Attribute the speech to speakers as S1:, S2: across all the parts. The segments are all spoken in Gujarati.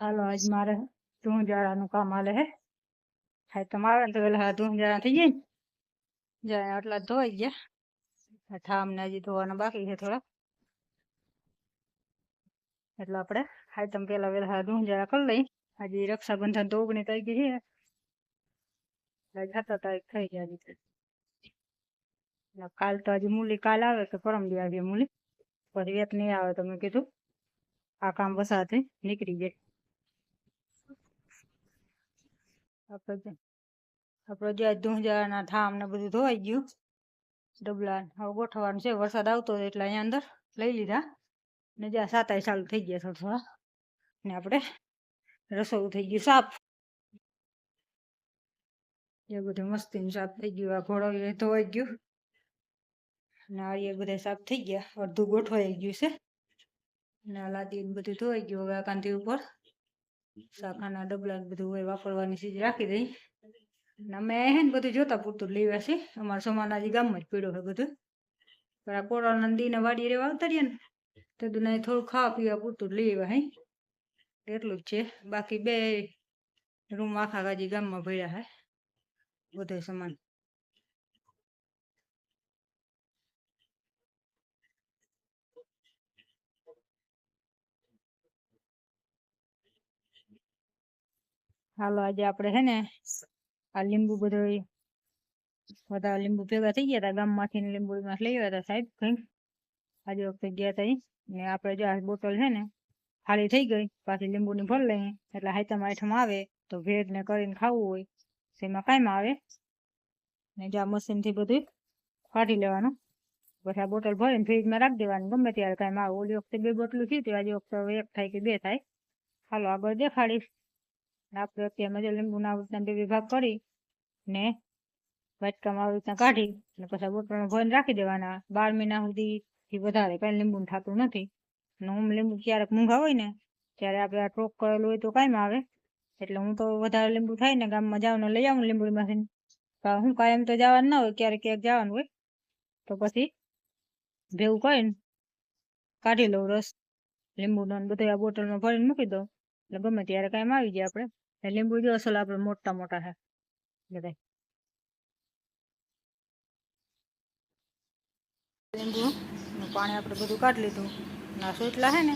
S1: હાલો, આજ મારે ધૂંજાળાનું કામ હાલે હે. હા તમે આવે ને તો પેલા ધૂંજાળા થઈ જાય ને. જાય આટલા ધોઈ ગયા. આ ઠામને હજી ધોવાના બાકી છે થોડા. એટલે આપણે હા તમે પેલા વેલા ધૂંજાળા કરી લઈ હજી રક્ષાબંધન તો ઓગણી તારીખે છે. એટલે સત્તર તારીખ થઈ ગયા હજી એટલે કાલ તો હજી મૂલી, કાલ આવે કે પરમ દી આવી મૂલી. પછી વેત નહીં આવે તો મેં કીધું, આ કામ વસાથી નીકળી જાય. આપણે આપણે જે ધૂંજાના ઠામ ને બધું ધોવાઈ ગયું, ડબલા હવે ગોઠવવાનું છે. વરસાદ આવતો એટલે અહીંયા અંદર લઈ લીધા. ને જ્યાં સાતાય ચાલુ થઈ ગયા થોડા થોડા. ને આપણે રસોડું થઈ ગયું સાફ. એ બધું મસ્તીનું સાફ થઈ ગયું. આ ઘોડો એ ધોવાઈ ગયું. ને આ બધા સાફ થઈ ગયા. અડધું ગોઠવાઈ ગયું છે. ને આ લાદી બધું ધોવાઈ ગયું હવે કાંધી ઉપર. શાખાના ડબલા બધું હોય, વાપરવાની ચીજ રાખી દઈ. અમે હે ને બધું જોતા પૂરતું લઈ લેવા છે. અમારા સોમાનાજી ગામમાં જ પીડ્યો છે બધું. પણ આ કોરોના દીને વાડી રેવા ઉતરીએ ને, તો દુના થોડું ખાવા પીવા પૂરતું જ લેવા હે. એટલું જ છે. બાકી બે રૂમ આખા ગાજી ગામમાં ભર્યા હે, બધો સામાન. હાલો, આજે આપણે હે ને આ લીંબુ બધો બધા લીંબુ ભેગા થઈ ગયા હતા ગામમાંથી લીંબુ લઈ આવ્યા હતા સાહેબ કંઈક. આજે વખતે ગયા હતા ને આપણે જો આ બોટલ છે ને ખાલી થઈ ગઈ, પાછી લીંબુની ભરી લઈએ, એટલે હાઈતમ આઈટમ આવે તો ભેળ ને કરીને ખાવું હોય, તો એમાં કાંઈ આવે? ને જો આ મશીનથી બધું ફાટી લેવાનું. પછી આ બોટલ ભરીને ફ્રીજમાં રાખી દેવાની, ગમે ત્યારે કાંઈ આવે. ઓલી વખતે બે બોટલું થયું હતું આજે વખતે એક થાય કે બે થાય. હાલો, આગળ દેખાડીશ. આપણે અત્યારમાં જો લીંબુના આવી રીતના બે બે ભાગ કરી ને વાટકામાં આવી રીતના કાઢી અને પછી બોટલમાં ભરીને રાખી દેવાના. બાર મહિના સુધી થી વધારે કાંઈ લીંબુ થતું નથી. ને હું લીંબુ ક્યારેક મૂંઘા હોય ને, ત્યારે આપણે આ ટોક કરેલું હોય તો કાંઈમાં આવે. એટલે હું તો વધારે લીંબુ થાય ને ગામમાં જાઉં લઈ આવું લીંબુડીમાંથી. પણ હું કાયમ તો જવાનું ના હોય, ક્યારેક ક્યાંક જવાનું હોય. તો પછી ભેગું કરીને કાઢી લઉં રસ લીંબુનો ને બધું આ બોટલમાં ભરીને મૂકી દઉં. એટલે ગમે ત્યારે કાંઈ આવી જાય આપણે. લીંબુ જો અસલ આપણે મોટા મોટા છે. બધા લીંબુ પાણી આપણે બધું કાઢી લીધું. ના સોટલા છે ને,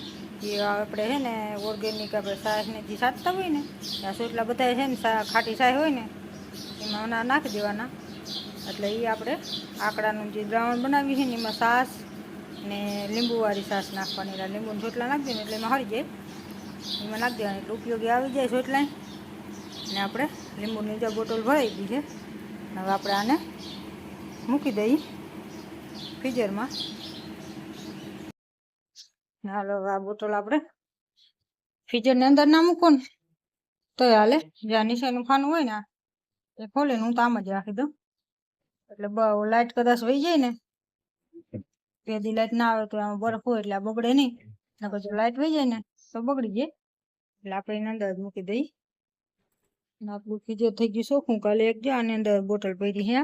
S1: એ આપણે છે ને ઓર્ગેનિક આપણે સાસને જે સાચતા હોય ને, આ સોટલા બધા છે ને ખાટી સાય હોય ને, એમાં ના નાખી દેવાના. એટલે એ આપણે આકડાનું જે દ્રાવણ બનાવ્યું છે ને, એમાં સાસ ને લીંબુવાળી સાસ નાખવાની. એટલે લીંબુના સોટલા નાખી દઈએ એટલે એમાં હળી જાય. એમાં નાખી દેવાનું. એટલે ઉપયોગી આવી જાય સોટલા અને આપણે લીંબુની જે બોટલ ભરાઈ ગઈ છે, હવે આપણે આને મૂકી દઈએ ફ્રીઝરમાં. હાલો આ બોટલ આપણે ફ્રીઝરની અંદર ના મૂકો ને. તોય હાલે જ્યાં નીચેનું ખાનું હોય ને એ ખોલીને હું તો આમ જ રાખી દઉં. એટલે બહુ લાઇટ કદાચ વહી જાય ને પેદી લાઇટ ના આવે તો આમાં બરફ હોય એટલે આ બગડે નહીં. નકર જો લાઇટ વહી જાય ને તો બગડી જાય એટલે આપણે એના અંદર મૂકી દઈ. ને આપણું ફ્રીઝર થઈ ગયું શોખું કાલે એક જો આની અંદર બોટલ પડી હે.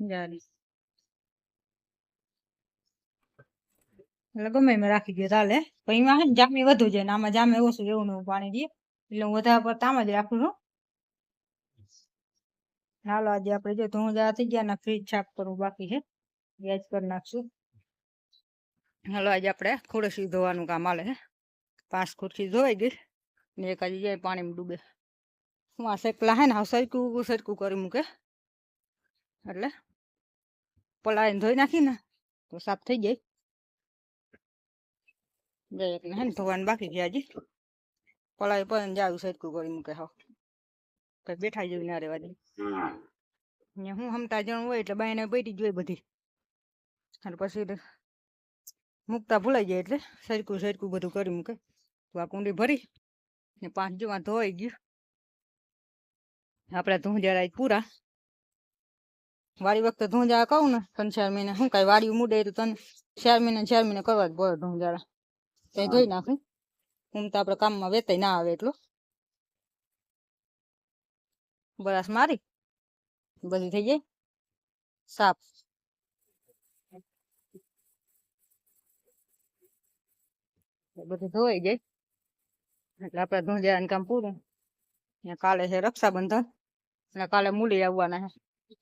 S1: જારી. એટલે ગમે એમાં રાખી દો ચાલે. પણ એમાં જામી વધુ જાય ને આમાં જામે ઓછું એવું નું પાણી દઈએ એટલે હું વધારે પડતા આમાં જ રાખું છું. હાલો, આજે આપણે જો ધૂળ જવા થઈ ગયા ને ફ્રીજ છાપ કરવું બાકી છે. એ કરી નાખશું. હાલો, આજે આપણે ખોડશી ધોવાનું કામ આલે છે પાંચ ખુરશી ધોવાઈ ગઈ ને એક હજી જાય પાણીમાં ડૂબે. હું આ શેકલા હે ને હા સરકું સરકું કરી મૂકે. એટલે પલાળીને ધોઈ નાખી ને તો સાફ થઈ જાય. બે એકને હે ને ધોવાનું બાકી ગયા હજી પલાળી પણ જાવું સરકું કરી મૂકે હા. કઈ બેઠા જેવી ના રહેવા દે. ને હું હમતા જણ હોય એટલે બાઈને બેઠી જ બધી. અને પછી મૂકતા ભૂલાઈ જાય એટલે સરકું સરકું બધું કરી મૂકે. તો આ કુંડી ભરી ને પાંચ જોવા ધોઈ ગયું. આપણે ધૂંજારા પૂરા. વાળી વખતે ધૂંજારા કહું ને ત્રણ ચાર મહિને શું કઈ વાડી મૂડે તો તને? ચાર મહિને ચાર મહિને કરવા જ પડે ધૂંજારા ત્યાં ધોઈ નાખે. હું તો આપણે કામમાં વેતાય ના આવે એટલું. બરાસ મારી. બધી થઈ જાય સાફ. બધું ધોઈ જાય એટલે આપણે ધોંધિયાનું કામ પૂરું. ને કાલે છે રક્ષાબંધન. અને કાલે મૂલી આવવાના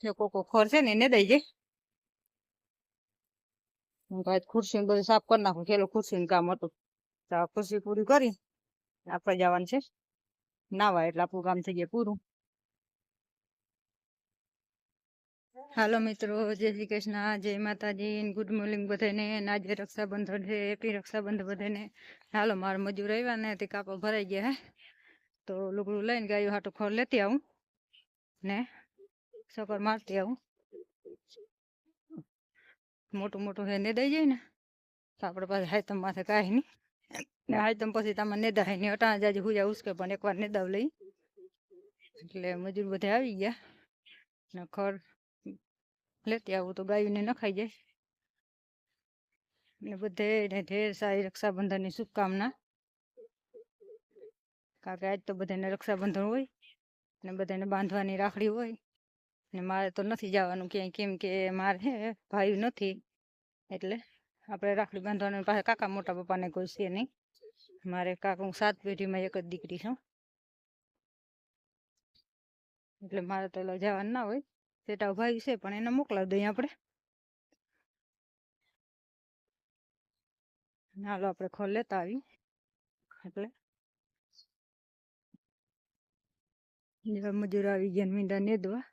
S1: છે. કોકો ખોર છે ને એને દઈ જાય હું કાંઈ ખુરશી ને બધું સાફ કરી નાખું. પેલું ખુરશીનું કામ હતું. તો ખુરશી પૂરી કરી આપણે જવાનું છે. નાવા એટલે આપણું કામ થઈ ગયા પૂરું. હાલો મિત્રો, જય શ્રી કૃષ્ણ, જય માતાજી, ગુડ મોર્નિંગ બધાને ને આજે રક્ષાબંધન છે એપી રક્ષાબંધન બધાને. હાલો, મારા મજૂર આવ્યા ને, તે કાપા ભરાઈ ગયા હે. તો લુગડું લઈને ગાયું હાટું ખોર લેતી આવું, ને સકર મારતી આવું. મોટું મોટું હે ને દઈ જાય ને, તો આપણે પાસે હાયતમ માથે કાંઈ નહીં. ને હાયતમ પછી તમે નેદા નહીં અટાણા હું હુજા ઉસકે પણ એકવાર નેદાવ લઈ. એટલે મજૂર બધા આવી ગયા, ને ખર લેતી આવું તો ગાયુંને નખાઈ જાય. ને બધે ને ઢેર સારી રક્ષાબંધનની શુભકામના. કારણ કે આજ તો બધાને રક્ષાબંધન હોય ને બધાને બાંધવાની રાખડી હોય ને મારે તો નથી જવાનું ક્યાંય, કેમ કે મારે ભાઈ નથી. એટલે આપણે રાખડી બાંધવાનું પાસે કાકા મોટા પપ્પાને કોઈ છે નહીં. મારે કાકા, હું સાત પેઢીમાં એક જ દીકરી છું. એટલે મારે તો જવાનું ના હોય. સેટા ભાઈ છે, પણ એને મોકલાવી દઈએ આપણે. હાલો આપણે ખોલ લેતા આવી એટલે. મજૂર આવી ગયા મીંડા નેદવા.